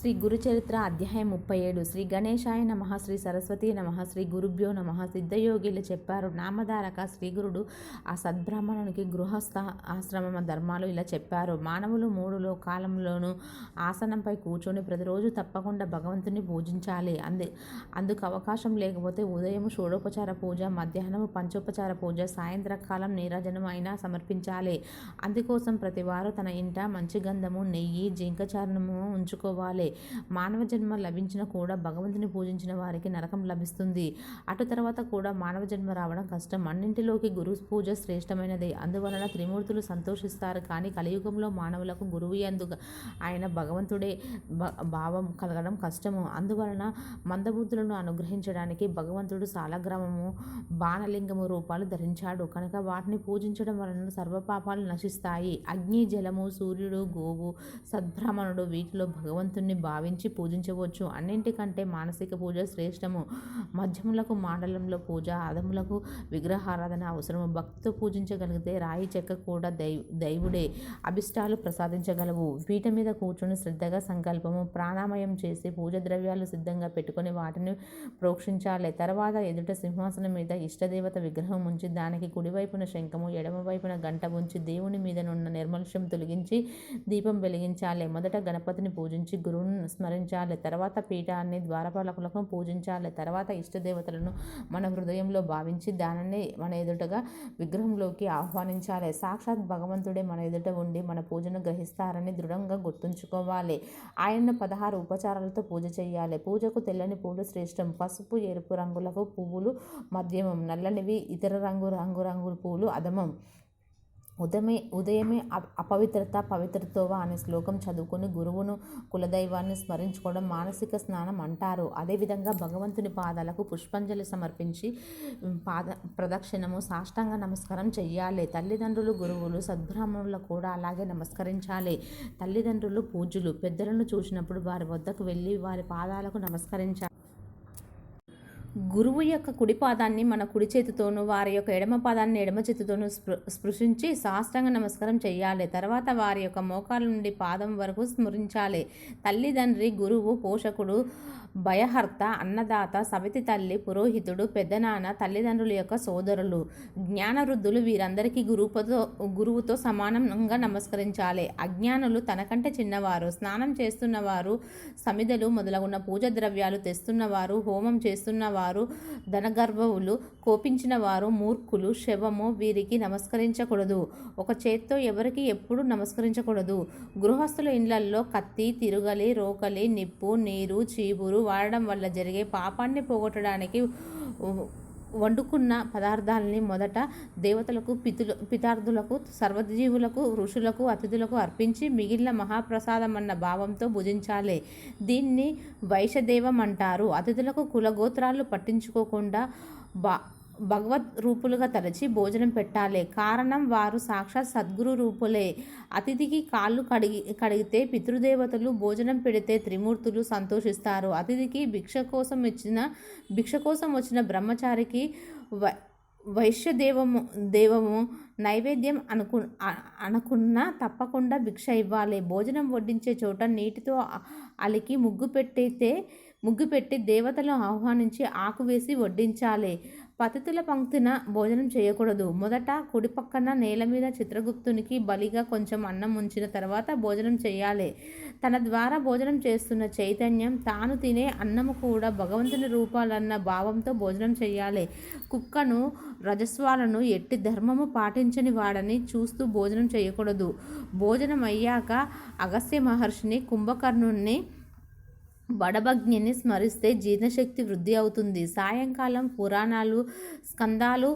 శ్రీ గురుచరిత్ర అధ్యాయం ముప్పై ఏడు. శ్రీ గణేశాయ నమ శ్రీ సరస్వతి నమ శ్రీ గురుభ్యో నమ సిద్ధయోగిలు చెప్పారు. నామధారక శ్రీ గురుడు ఆ సద్బ్రాహ్మణునికి గృహస్థ ఆశ్రమ ధర్మాలు ఇలా చెప్పారు. మానవులు మూడులో కాలంలోనూ ఆసనంపై కూర్చొని ప్రతిరోజు తప్పకుండా భగవంతుని పూజించాలి. అందు. అందుకు అవకాశం లేకపోతే ఉదయం షోడోపచార పూజ మధ్యాహ్నం పంచోపచార పూజ సాయంత్రకాలం నీరాజనం అయినా సమర్పించాలి. అందుకోసం ప్రతివారు తన ఇంట మంచి గంధము నెయ్యి జింకచారణము ఉంచుకోవాలి. మానవ జన్మ లభించిన కూడా భగవంతుని పూజించిన వారికి నరకం లభిస్తుంది. అటు తర్వాత కూడా మానవ జన్మ రావడం కష్టం. అన్నింటిలోకి గురు పూజ శ్రేష్టమైనది. అందువలన త్రిమూర్తులు సంతోషిస్తారు. కానీ కలియుగంలో మానవులకు గురువు ఎందు ఆయన భగవంతుడే భ- భావం కలగడం కష్టము. అందువలన మందబుద్ధులను అనుగ్రహించడానికి భగవంతుడు సాలగ్రామము బాణలింగము రూపాలు ధరించాడు. కనుక వాటిని పూజించడం వలన సర్వపాపాలు నశిస్తాయి. అగ్ని జలము సూర్యుడు గోవు సద్బ్రాహ్మణుడు వీటిలో భగవంతుణ్ణి భావించి పూజించవచ్చు. అన్నింటికంటే మానసిక పూజ శ్రేష్టము. మధ్యములకు మాండలంలో పూజ అదములకు విగ్రహారాధన అవసరము. భక్తితో పూజించగలిగితే రాయి చెక్క కూడా దై దైవుడే. అభిష్టాలు ప్రసాదించగలవు. వీటి మీద కూర్చొని శ్రద్ధగా సంకల్పము. ప్రాణామయం చేసి పూజ ద్రవ్యాలు సిద్ధంగా పెట్టుకొని వాటిని ప్రోక్షించాలి. తర్వాత ఎదుట సింహాసనం మీద ఇష్టదేవత విగ్రహం ఉంచి దానికి కుడివైపున శంఖము ఎడమవైపున గంట ఉంచి దేవుని మీదనున్న నిర్మలుష్యం తొలగించి దీపం వెలిగించాలి. మొదట గణపతిని పూజించి గురువును స్మరించాలి. తర్వాత పీఠాన్ని ద్వారపాలకులకు పూజించాలి. తర్వాత ఇష్టదేవతలను మన హృదయంలో భావించి దానిని మన ఎదుటగా విగ్రహంలోకి ఆహ్వానించాలి. సాక్షాత్ భగవంతుడే మన ఎదుట ఉండి మన పూజను గ్రహిస్తారని దృఢంగా గుర్తుంచుకోవాలి. ఆయన్ను పదహారు ఉపచారాలతో పూజ చేయాలి. పూజకు తెల్లని పూలు శ్రేష్టం. పసుపు ఎరుపు రంగులకు పువ్వులు మధ్యమం. నల్లనివి ఇతర రంగు రంగు రంగుల పూలు అధమం. ఉదయమే ఉదయమే అపవిత్రత పవిత్రతోవ అనే శ్లోకం చదువుకొని గురువును కులదైవాన్ని స్మరించుకోవడం మానసిక స్నానం అంటారు. అదేవిధంగా భగవంతుని పాదాలకు పుష్పాంజలి సమర్పించి పాద ప్రదక్షిణము సాష్టాంగ నమస్కారం చెయ్యాలి. తల్లిదండ్రులు గురువులు సద్బ్రాహ్మణులు కూడా అలాగే నమస్కరించాలి. తల్లిదండ్రులు పూజలు పెద్దలను చూసినప్పుడు వారి వద్దకు వెళ్ళి వారి పాదాలకు నమస్కరించాలి గురువు యొక్క కుడి పాదాన్ని మన కుడి చేతితోనూ వారి యొక్క ఎడమ పాదాన్ని ఎడమ చేతితోనూ స్పృ స్పృశించి సాష్టాంగ నమస్కారం చేయాలి తర్వాత వారి యొక్క మోకాల నుండి పాదం వరకు స్మరించాలి. తల్లిదండ్రి గురువు పోషకుడు భయహర్త అన్నదాత సవితి తల్లి పురోహితుడు పెద్దనాన్న తల్లిదండ్రుల యొక్క సోదరులు. జ్ఞానవృద్ధులు వీరందరికీ గురువుతో గురువుతో సమానంగా నమస్కరించాలి. అజ్ఞానులు తనకంటే చిన్నవారు. స్నానం చేస్తున్నవారు సమిదలు మొదలగున్న పూజ ద్రవ్యాలు తెస్తున్నవారు హోమం చేస్తున్నవారు ధనగర్భవులు కోపించిన వారు మూర్ఖులు శవము వీరికి నమస్కరించకూడదు. ఒక చేత్తో ఎవరికి ఎప్పుడు నమస్కరించకూడదు. గృహస్థుల ఇండ్లల్లో కత్తి తిరుగలి రోకలి నిప్పు నీరు చీపురు వాడడం వల్ల జరిగే పాపాన్ని పోగొట్టడానికి వండుకున్న పదార్థాలని మొదట దేవతలకు పితులు పితార్థులకు సర్వజీవులకు ఋషులకు అతిథులకు అర్పించి మిగిలిన మహాప్రసాదం అన్న భావంతో భుజించాలి. దీన్ని వైషదేవం అంటారు అతిథులకు కులగోత్రాలు పట్టించుకోకుండా బా భగవత్ రూపులుగా తలచి భోజనం పెట్టాలి. కారణం వారు సాక్షాత్ సద్గురు రూపులే. అతిథికి కాళ్ళు కడిగి కడిగితే పితృదేవతలు భోజనం పెడితే త్రిమూర్తులు సంతోషిస్తారు. అతిథికి భిక్ష కోసం ఇచ్చిన భిక్ష కోసం వచ్చిన బ్రహ్మచారికి వై వైశ్యదేవము దేవము నైవేద్యం అనుకు అనుకున్నా తప్పకుండా భిక్ష ఇవ్వాలి. భోజనం వడ్డించే చోట నీటితో అలికి ముగ్గు పెట్టితే ముగ్గు పెట్టి దేవతలను ఆహ్వానించి ఆకు వేసి వడ్డించాలి. పతితుల పంక్తిన భోజనం చేయకూడదు. మొదట కుడి పక్కన నేల మీద చిత్రగుప్తునికి బలిగా కొంచెం అన్నం ఉంచిన తర్వాత భోజనం చేయాలి. తన ద్వారా భోజనం చేస్తున్న చైతన్యం తాను తినే అన్నము కూడా భగవంతుని రూపాలన్న భావంతో భోజనం చేయాలి. కుక్కను రజస్వాలను ఎట్టి ధర్మము పాటించని వాడని చూస్తూ భోజనం చేయకూడదు. భోజనం అయ్యాక అగస్త్య మహర్షిని కుంభకర్ణుణ్ణి బడభగ్నిని స్మరిస్తే జీర్ణశక్తి వృద్ధి అవుతుంది. సాయంకాలం పురాణాలు స్కందాలు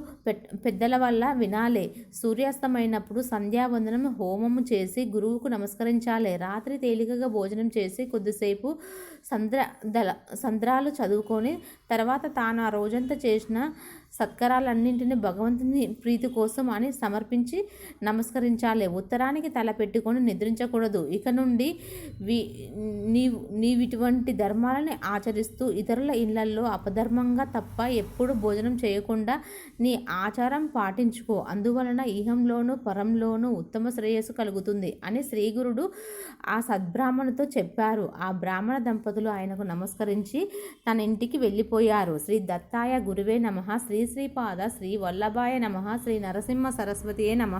పెద్దల వల్ల వినాలే. సూర్యాస్తమైనప్పుడు సంధ్యావందనం హోమము చేసి గురువుకు నమస్కరించాలి. రాత్రి తేలికగా భోజనం చేసి కొద్దిసేపు సంద్ర దళ సంద్రాలు చదువుకొని తర్వాత తాను ఆ రోజంతా చేసిన సత్కారాలన్నింటినీ భగవంతుని ప్రీతి కోసం అని సమర్పించి నమస్కరించాలి. ఉత్తరానికి తల పెట్టుకొని నిద్రించకూడదు. ఇక నుండి వి నీవు నీవిటువంటి ధర్మాలని ఆచరిస్తూ ఇతరుల ఇళ్ళల్లో అపధర్మంగా తప్ప ఎప్పుడు భోజనం చేయకుండా నీ ఆచారం పాటించుకో. అందువలన ఇహంలోనూ పరంలోనూ ఉత్తమ శ్రేయస్సు కలుగుతుంది అని శ్రీగురుడు ఆ సద్బ్రాహ్మణుతో చెప్పారు. ఆ బ్రాహ్మణ దంపతులు ఆయనకు నమస్కరించి తన ఇంటికి వెళ్ళిపోయారు. శ్రీ దత్తాయ గురువే నమ. శ్రీ శ్రీపాద శ్రీ వల్లభాయ నమ శ్రీ నరసింహ సరస్వతియే నమ.